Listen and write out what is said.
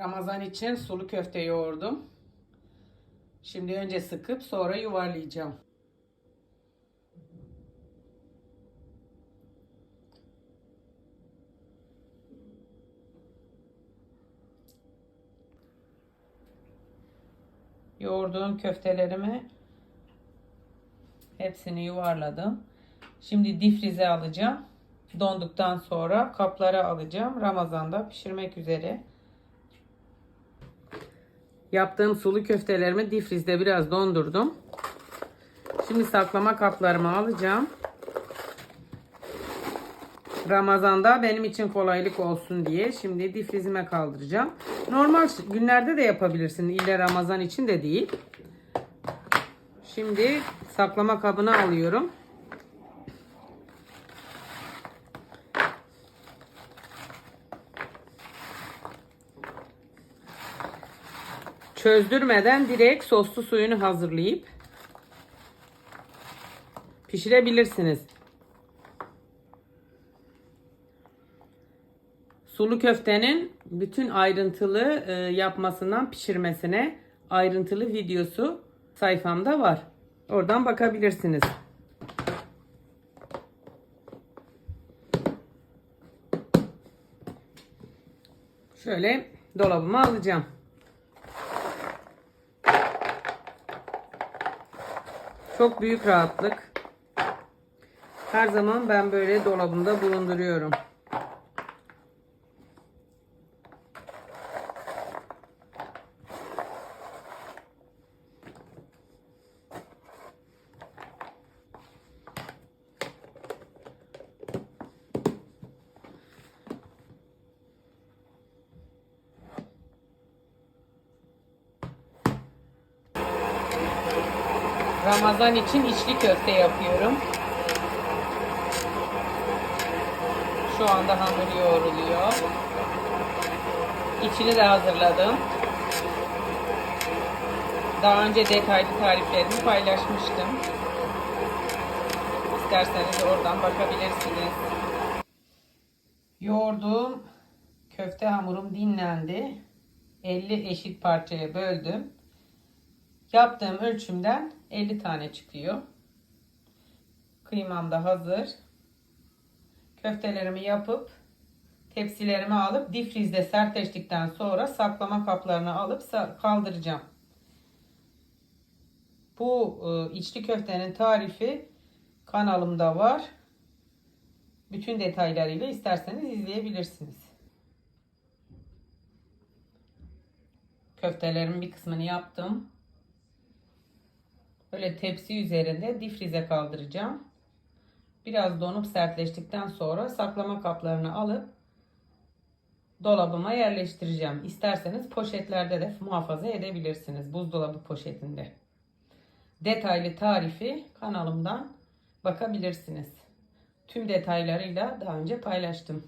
Ramazan için sulu köfte yoğurdum. Şimdi önce sıkıp sonra yuvarlayacağım. Yoğurduğum köftelerimi hepsini yuvarladım. Şimdi difrize alacağım. Donduktan sonra kaplara alacağım. Ramazan'da pişirmek üzere. Yaptığım sulu köftelerimi difrizde biraz dondurdum. Şimdi saklama kaplarımı alacağım. Ramazan'da benim için kolaylık olsun diye şimdi difrizime kaldıracağım. Normal günlerde de yapabilirsin. İlle Ramazan için de değil. Şimdi saklama kabını alıyorum. Çözdürmeden direkt soslu suyunu hazırlayıp pişirebilirsiniz. Sulu köftenin bütün ayrıntılı e, yapmasından pişirmesine ayrıntılı videosu sayfamda var. Oradan bakabilirsiniz. Şöyle dolabıma alacağım. Çok büyük rahatlık. Her zaman ben böyle dolabımda bulunduruyorum. Ramazan için içli köfte yapıyorum. Şu anda hamur yoğruluyor. İçini de hazırladım. Daha önce detaylı tariflerimi paylaşmıştım. İsterseniz oradan bakabilirsiniz. Yoğurduğum köfte hamurum dinlendi. 50 eşit parçaya böldüm. Yaptığım ölçümden 50 tane çıkıyor. Kıymam da hazır. Köftelerimi yapıp tepsilerime alıp difrizde sertleştikten sonra saklama kaplarına alıp kaldıracağım. Bu e, içli köftenin tarifi kanalımda var. Bütün detaylarıyla isterseniz izleyebilirsiniz. Köftelerimin bir kısmını yaptım. Böyle tepsi üzerinde difrize kaldıracağım. Biraz donup sertleştikten sonra saklama kaplarını alıp dolabıma yerleştireceğim. İsterseniz poşetlerde de muhafaza edebilirsiniz. Buzdolabı poşetinde. Detaylı tarifi kanalımdan bakabilirsiniz. Tüm detaylarıyla daha önce paylaştım.